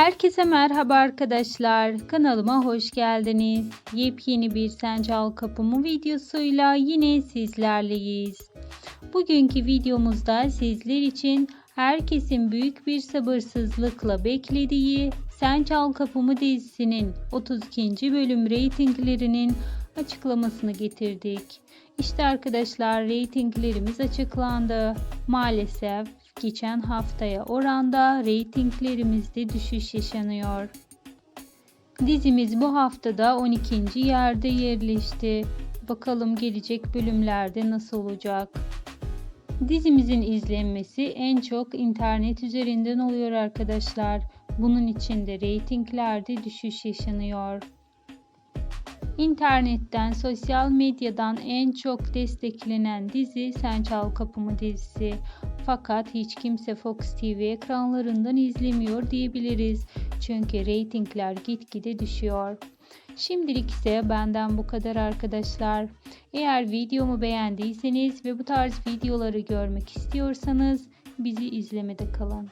Herkese merhaba arkadaşlar. Kanalıma hoş geldiniz. Yepyeni bir Sencal Kapımı videosuyla yine sizlerleyiz. Bugünkü videomuzda sizler için herkesin büyük bir sabırsızlıkla beklediği Sencal Kapımı dizisinin 32. bölüm reytinglerinin açıklamasını getirdik. İşte arkadaşlar reytinglerimiz açıklandı. Maalesef geçen haftaya oranda reytinglerimizde düşüş yaşanıyor. Dizimiz bu haftada 12. yerde yerleşti. Bakalım gelecek bölümlerde nasıl olacak? Dizimizin izlenmesi en çok internet üzerinden oluyor arkadaşlar. Bunun için de reytinglerde düşüş yaşanıyor. İnternetten, sosyal medyadan en çok desteklenen dizi Sen Çal Kapımı dizisi. Fakat hiç kimse Fox TV ekranlarından izlemiyor diyebiliriz. Çünkü reytingler gitgide düşüyor. Şimdilik ise benden bu kadar arkadaşlar. Eğer videomu beğendiyseniz ve bu tarz videoları görmek istiyorsanız bizi izlemede kalın.